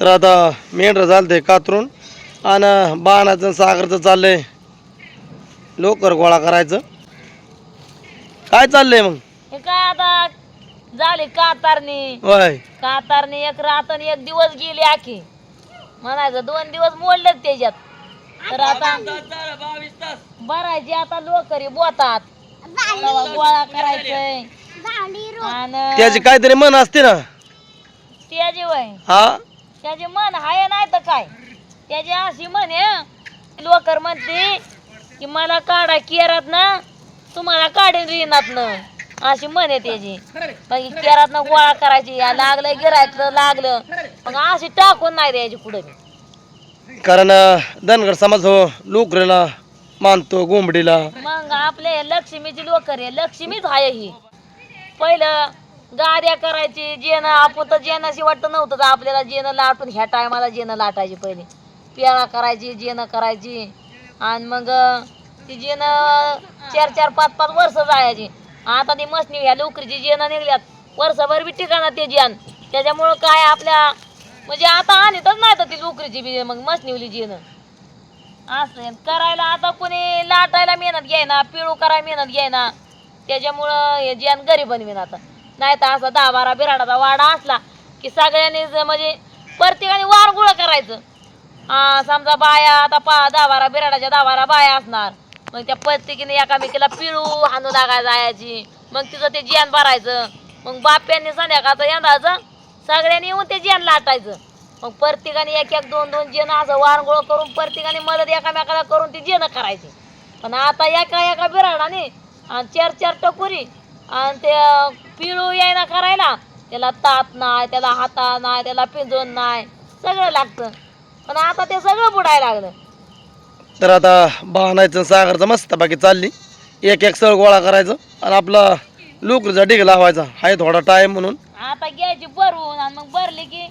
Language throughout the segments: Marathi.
तर आता मेंढर चालते कातरून आणि बाणाचं सागरचं चाललंय. लोकर गोळा करायचं. काय चाललंय मग? हे काय आता झाली कातारणी? होय. कातारणी एक रात आणि एक दिवस गेली आखी. म्हणायचं दोन दिवस मोडलेत त्याच्यात. तर आता भरायची आता लोकरी बोतात. तवा गोळा करायचंय. आणि त्याची काहीतरी मन असते ना? त्याची वय. हा? त्याची मन हाय नाही तर काय? त्याची अशी म्हण आहे लोकर म्हणते की मला काढा केरात ना तुम्हाला काढीन रिनात न अशी म्हण आहे त्याची. मग केरात न गोळा करायची लागलं गिरायचं लागलं. मग अशी टाकून नाही द्यायची पुढे कारण धनगर समाज हो लोकरीला मानतो गोंबडीला. मग आपले लक्ष्मीची लोकर आहे लक्ष्मीच हाय ही. पहिलं गाड्या करायची जेणं आपण तर जेनाशी वाटतं नव्हतं तर आपल्याला जेणं लाटून ह्या टायमाला जेणं लाटायची पहिले. पेळा करायची जेणं करायची. आणि मग ती जेणं चार चार पाच पाच वर्ष जायची. आता ती मसनी ह्या लोकरीची जेनं निघल्यात. वर्षभर बी ठिकाणा ते जेन त्याच्यामुळं काय आपल्या म्हणजे आता आणतच नाही तर ती लोकरीची बी मग मसनीवली जेणं. असं आहे. करायला आता कोणी लाटायला मेहनत घ्यायना पिळू करायला मेहनत घ्यायना. त्याच्यामुळं हे जेन गरीब बनवीन आता. नाही तर असा दहा बारा बिराडाचा वाडा असला की सगळ्यांनी म्हणजे प्रत्येकाने वारगुळ करायचं. हा समजा बाया आता पा दहा बारा बिराडाच्या दहा बारा बाया असणार. मग त्या प्रत्येकीने एकामेकीला पिळू हाणू लागायला जायची. मग तिचं ते जेण भरायचं. मग बाप्यांनी संध्याकाळचं यंदाचं सगळ्यांनी येऊन ते जेण लाटायचं. मग प्रत्येकाने एक एक दोन दोन जेणं असं वारंगोळ करून प्रत्येकाने मदत एकामेकाला करून ती जेणं करायची. पण आता एका एका बिराडाने आणि चार चार टकोरी आणि ते पिळू यायना करायला. त्याला तात नाही त्याला हाता नाही त्याला पिंजून नाही. सगळं लागतं. पण आता ते सगळं बुडायला लागलं. तर आता बाणायचं सागरचं मस्त बाकी चालली. एक एक सळ गोळा करायचं आणि आपला लोकरीचा ढीग लावायचा. आहे थोडा टाइम म्हणून. आता घ्यायची भरून आणि मग भरली की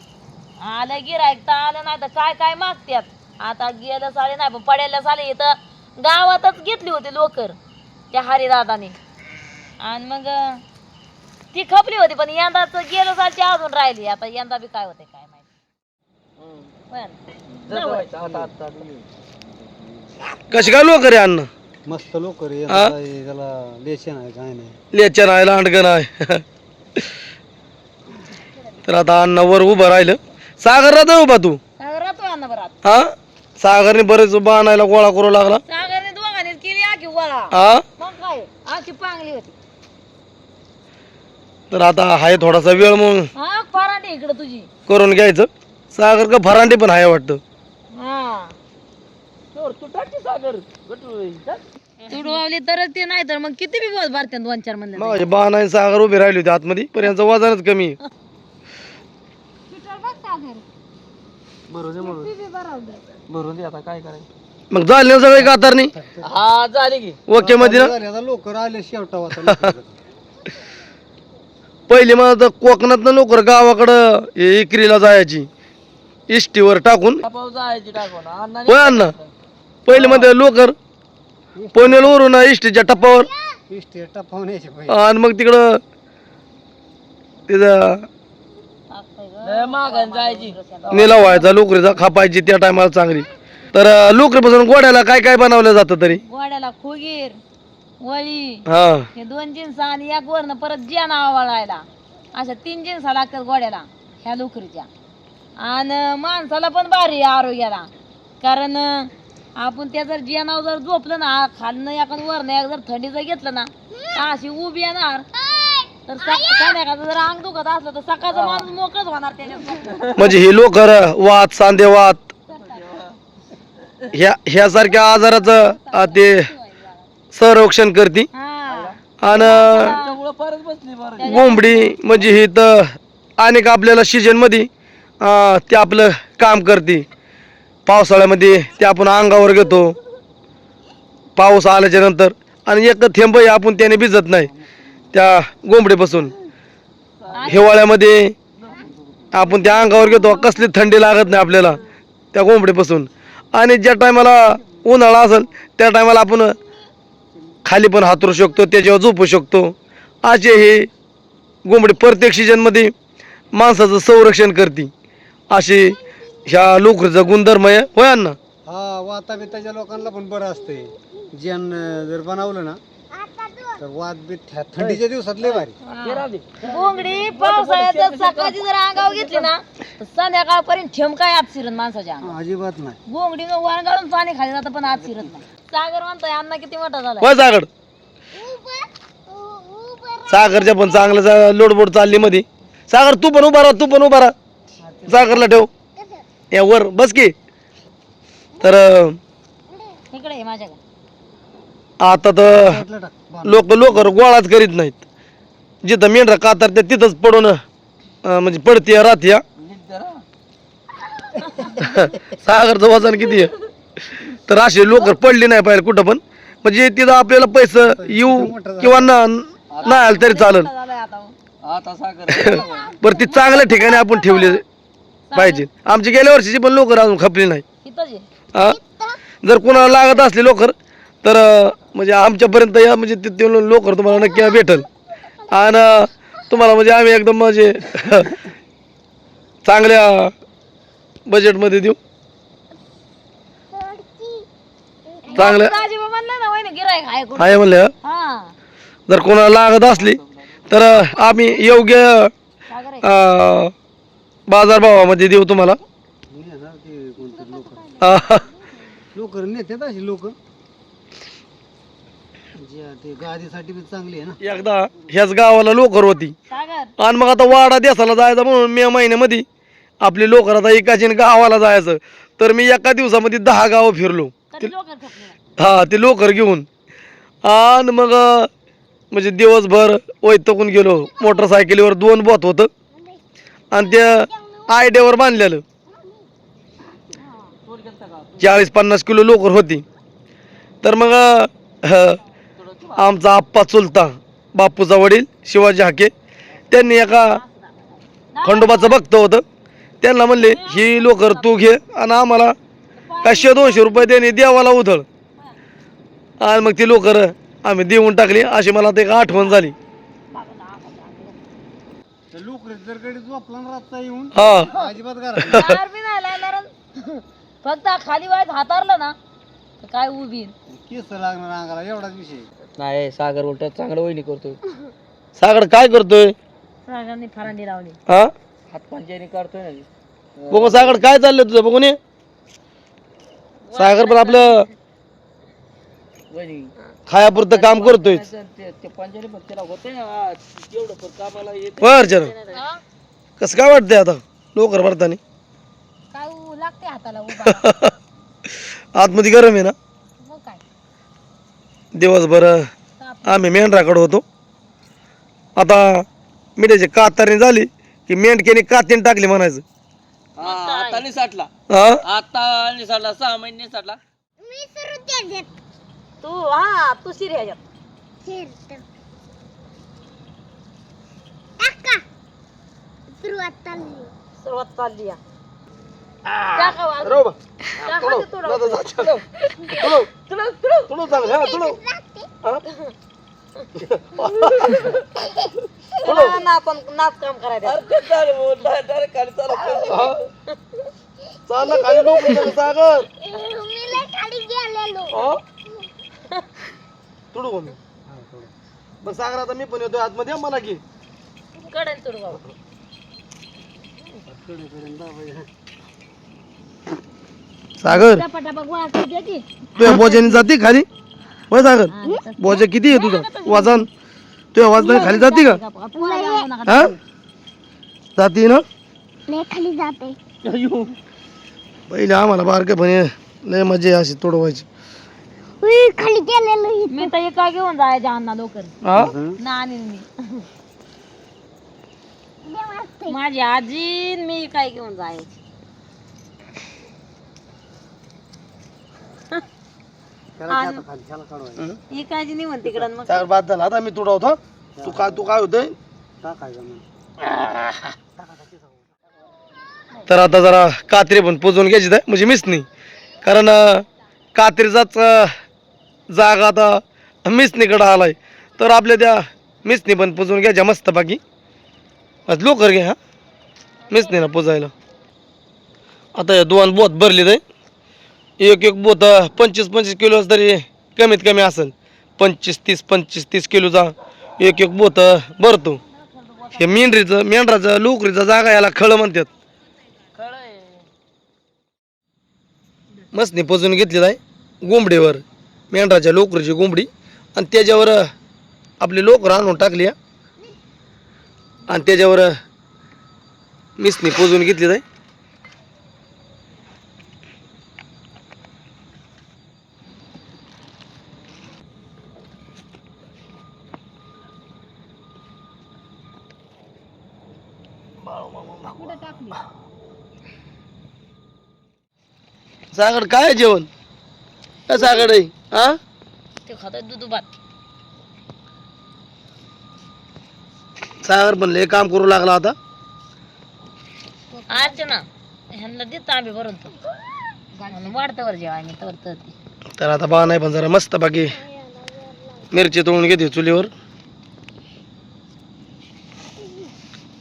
आलं गिरायक तर आलं नाही तर काय काय मागत्यात? आता गेलं साले नाही पण पड्याला साले. इथं गावातच घेतली होती लोकर त्या हरिदादाने. आणि मग ती खपली होती पण यंदाच गेलं सालची अजून राहिली. आता यंदा बी काय होते काय माहिती. कशी काय लोकर आहे अन्न मस्त लोक रे? त्याला लेशन आहे काय नाही. लेचन आहे लांडगण आहे तर आता अन्न वर उभं राहिलं. सागर राहतो उभा तू? राहतो अन्न बरात हा सागरने बरेच बाणायला गोळा करू लागला. सागरने दोघांनी केली आखी वळा हा मग काय? आखी पांगली होती. तर आता आहे थोडासा वेळ मग. हा पराठी इकडं तुझी. करून घ्यायचं. सागर का फरांडी पण आहे वाटतं. हा. तुडवावली तरच ते नाही तर मग किती बी बस भरते दोन चार म्हणलं मग बाण आणि सागर उभे राहिली होती आतमध्ये पण यांचं वजनच कमी. आहे. भरून दे आता काय करायचं. मग झाले ना सगळे कातारणी? हा झाली की. ओके मध्ये ना? आता लोक राहिले शेवटा पहिले मला तर कोकणात लोकर गावाकडं हे इकरीला जायची. इष्टीवर टाकून. जायची टाकून होय अण्णा? पहिले मध्ये लोकर. पनवेलवरून इष्टीच्या टप्पावर. इष्टे आणि मग तिकडं जायची. निलाव व्हायचा लोकरीचा खापायची त्या टायमाला चांगली. तर लोकरीपासून गोड्याला काय काय बनवलं जातं तरी? गोड्याला खुगीर. वळी. हा. हे दोन जिन्स आणि एक वरनं परत जेना वळायला. अशा तीन जिन्स लागतात गोड्याला ह्या लोकरीच्या. आणि माणसाला पण भारी आहे आरोग्याला. कारण अं, आपण त्या जर जेनावर जर झोपलं ना खालनं एखादं वरनं एक जर थंडीचं घेतलं ना अशी उभी येणार. तर सक- संध्याकाळचं जर अंग दुखत असलं तर सकाळचं माणूस मोकळच होणार त्याच्या म्हणजे हे लोकर वात सांधेवात ह्या ह्यासारख्या आजाराचं अं, ते संरक्षण करते. आणि गोंबडी म्हणजे ही तर अनेक आपल्याला सीजनमध्ये अं, ते आपलं काम करते. पावसाळ्यामध्ये ते आपण अंगावर घेतो. पाऊस आल्याच्यानंतर आणि एक थेंबही आपण त्याने भिजत नाही त्या गोंबडीपासून हिवाळ्यामध्ये आपण त्या अंगावर घेतो कसली थंडी लागत नाही आपल्याला त्या कोंबडीपासून आणि ज्या टायमाला उन्हाळा असेल त्या टायमाला आपण खाली पण हातरू शकतो त्याच्यावर झोपू शकतो. असे हे गोंबडी प्रत्येक सीजनमध्ये माणसाचं संरक्षण करते. असे ह्या लोकरीचा गुणधर्म आहे होय अण्णा? हा वाता बिताच्या लोकांना पण बरं असते ज्यान जर बनवलं ना तर थ्या- थंडीच्या दिवसात लय भारी गोंगडी पावसाळ्यात जर सकाळची जर अंगावर घेतली ना तर संध्याकाळपर्यंत ठेम काय आत शिरत माणसाच्या अंगावर. अजिबात नाही. गोंगडी वाण गाळून पाणी खाली जातं पण आत शिरत नाही. सागर म्हणतोय अण्णा किती मोठा झाला होय सागर. सागरच्या पण चांगलं लोडबोड चालली मध्ये सागर तू पण उभा राहा तू पण उभा राहा. सागरला ठेव. या वर बस की. तर अं, इकडे ये माझ्याकडे. आता तर. लोक लोकर गोळाच करीत नाहीत. जिथं मेंढरा कातरते तिथंच पडून अं, म्हणजे पडते राहते सागरचं वजन किती आहे? तर असे लोकर पडली नाही पाहिजे कुठं पण. म्हणजे तिथं आपल्याला पैसे येऊ किंवा न नाही आलं तरी चालेल. आता साखर बरं ती चांगल्या ठिकाणी आपण ठेवली पाहिजे. आमची गेल्या वर्षीची पण लोकर अजून खपली नाही. इथंच आहे. हा? जर कोणाला लागत असली लोकर तर म्हणजे आमच्यापर्यंत या म्हणजे ते- ते लोकर तुम्हाला नक्की भेटल. आणि तुम्हाला म्हणजे आम्ही एकदम म्हणजे चांगल्या बजेटमध्ये देऊ. चांगलं राजीव म्हणलं ना वहिनी गिरायक आहे कुठं? आहे म्हणलं? हा. जर कोणाला लागत असली तर आम्ही योग्य बाजारभावामध्ये देऊ तुम्हाला. लोक नेतात अशी ते गादीसाठी बी चांगली आहे ना. एकदा ह्याच गावाला लोकर होती. सागर. आणि मग आता वाडा देसाला जायचं म्हणून मे महिन्यामध्ये आपली लोकर आता एकाची गावाला जायचं. तर मी एका दिवसामध्ये दहा गावं फिरलो. तरी लोक खपले हा ते लोकर घेऊन. आणि मग अं, म्हणजे दिवसभर वैतकून गेलो. मोटरसायकलीवर दोन बोत होतं. आणि त्या आयड्यावर बांधलेलं. चाळीस पन्नास किलो लोकर होती. तर मग अं, आमचा आप्पा चुलता बापूचा वडील शिवाजी हाके. त्यांनी एका खंडोबाचं भक्त होतं. त्यांना म्हणले ही लोकर तू घे आणि आम्हाला पाचशे दोनशे रुपये देणे देवाला उधळ. आणि मग ती लोकर आम्ही देऊन टाकली. अशी मला एक आठवण झाली. हा. फक्त खाली वायच हातारलं ना काय उभी केस लागणार अंगाला एवढाच विषय. नाही सागर उलट चांगलं वहिनी करतोय. सागर काय करतोय? सागरने फरांडी लावली. हा? हात पंचायनी करतोय ना बघू सागर काय चाललंय तुझं बघून ये. सागर पण आपलं वहिनी. खायापुरतं काम करतोय. ते ते पण त्याला होतंय ना आ, एवढं पण कामाला येत बर? कसं काय वाटतंय आता? लोकर भरताना. काय लागते हाताला उभा? आतमध्ये गरम आहे ना? दिवसभर. आम्ही मेंढराकडे होतो. आता मिठाची कातारणी झाली की मेंढक्याने कातीन टाकली म्हणायचं. हा आता नाही साठला. हा? आता नाही साठला सहा महिने साठला. तू हा तू शिर ह्याच्यात. सुरुवात चालली. तुला- ना आपण नाच काम करायचं चालला खाली लोक सागर. हा? तुडू. मग सागर आता मी पण येतोय. आतमध्ये या मला की. कडेल तुडू बाबा. सागर. तुझ्या बोजाने जाते खाली? होय सागर? बोजा किती आहे तुझं? वजन? तुझ्या वजनाने खाली जाते का. हा? जाते ना? खाली जाते. पहिले आम्हाला बारके म्हणे लय मजा आहे अशी तोडवायची. मी तर काय घेऊन जायचे अण्णा लवकर. हा? मी. माझी आजी न मी काय घेऊन जायची? ही? काळजी नाही म्हणते तिकडं मग. सागर बाद झाला आता मी तुडवतो तू काय तू काय होतंय? तर आता जरा कात्री पण पुजून घ्यायची आहे म्हणजे मिस नाही. कारण अं, कात्रीचाच अं, जागा आता मिसनीकडं आलाय. तर आपल्या त्या मिसनी पण पुजून घ्यायच्या मस्त बाकी लोकर घ्या हा. मिसनीला पुजायला. आता या दोन बोत भरले ते एक एक बोत पंचवीस पंचवीस किलो तरी कमीत कमी असेल. पंचवीस तीस पंचवीस तीस किलोचा एक एक बोत भरतो. हे मेंढरीचं मेंढराचं लोकरीचं जागा याला खळ म्हणतात. मसनी पजून घेतली आहे गोंबडीवर मेंढराच्या लोकरीची गोंबडी. आणि त्याच्यावर आपली लोकर आणून टाकली आणि त्याच्यावर मिसनी पोजून घेतली जाय सागड काय आहे जेवण? काय सागड आहे? हा? ते खातात दूध भात. सागर म्हणले काम करू लागला आता. अर्चना ह्यांना देत आम्ही भरून तो. वाढतं वर जेव्हा आम्ही तर तर ती. तर आता बा नाही पण जरा मस्त बाकी मिरची तोडून घेते चुलीवर.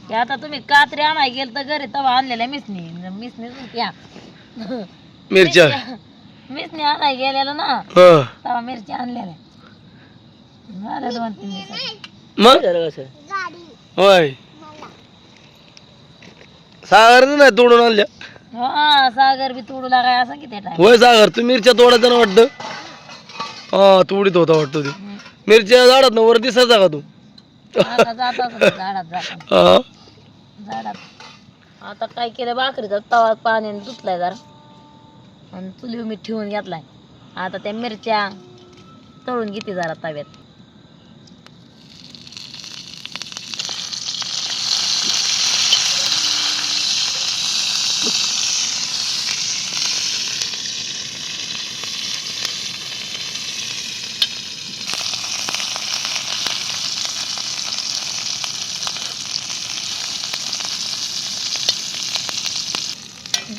ते आता तुम्ही कात्री आणाय गेल तर घरी तवा आणलेल्या मिसनी. मिसनी मिरच्या. मिसनी आणाय गेलेलं ना हं. तवा मिरची आणलेल्या. झालं दोन तीन दिवस मग? होय. सागर नाही तोडून आणल्या. हा सागर बी तोडू लागाय असं की त्या टाइम होय सागर तू मिरच्या तोडायचं ना वाटतं? हा तोडीत होता वाटतं तू. मिरच्या झाडात ना वर दिसायचा का तू? आता जात असं झाडात जातात हा. झाडात. आता काय केलं? भाकरीचा तवा पाण्याने धुतलाय जरा. आणि चुलीवर मी ठेवून घेतलाय. आता त्या मिरच्या तळून घेते जरा तव्यात.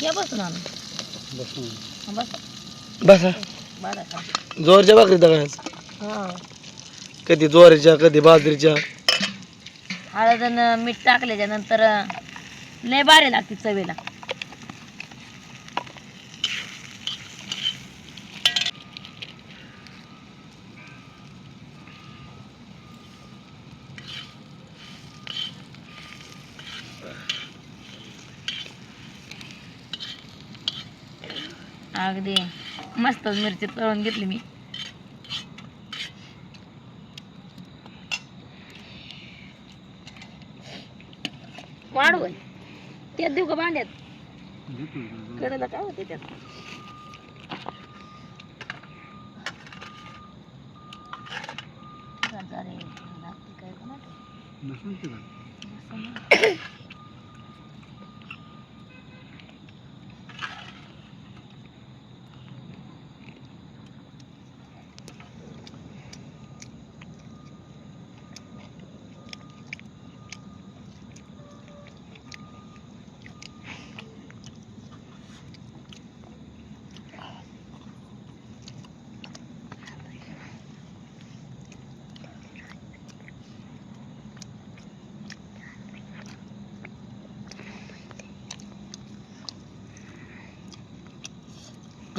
घ्या बसून आणून बस. बसा बरं का ज्वारीच्या भाकरी काय हा कधी ज्वारीच्या कधी बाजरीच्या. हळद आणि मीठ टाकल्याच्या नंतर लय भारी लागते चवीला. अगदी. मस्त मिरची तळून घेतली मी. वाढव त्यात देऊ का भांड्यात? कडेला काय होते त्यात? अरे, लागते काय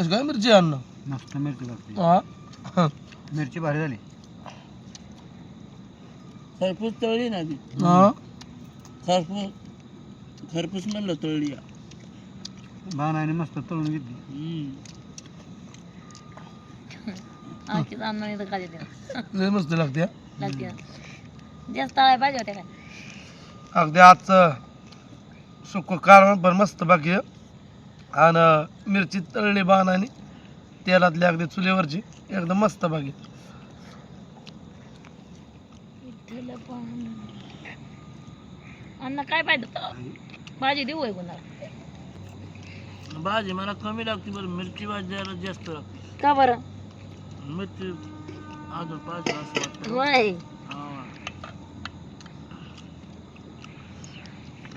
कसं काय मिरची अन्न मस्त मिरची लागते हा? मिरची भारी झाली. खरपूस तळली ना ती हा? खरपूस खरपूस म्हणलं तळली. बाणाने मस्त तळून घेतली. लय मस्त लागते हा. जास्त तळाय पाहिजे होत्या काय? अगदी आजचं सुक कालवण पण मस्त बाकी. आणि मिरची तळली बाणाने तेलातली अगदी चुलीवरची एकदम मस्त. अन्न काय पाहिजे? भाजी देऊ आहे कोणाला? भाजी मला कमी लागते बरं मिरची भाजी जरा जास्त लागते. का बरं? मिरची अजून असं हा.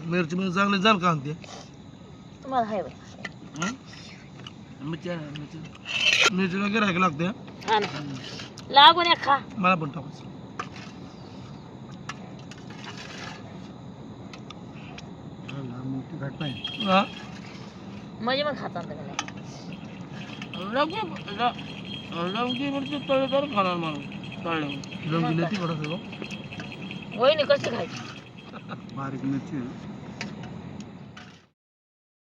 मिरची म्हणजे चांगली जाण का आणते तुम्हाला हाय हं? मिरची मिरची मिरचीला गिरायक लागते? हा. हा ना. लागून या खा. मला पण टाकायचं. मोठी घट पाहिजे हा? म्हणजे मग खाता तुम्ही लवकी मिरची तळे तर खाणार माणूस तळे. वहिनी कशी खायची? बारीक मिरची.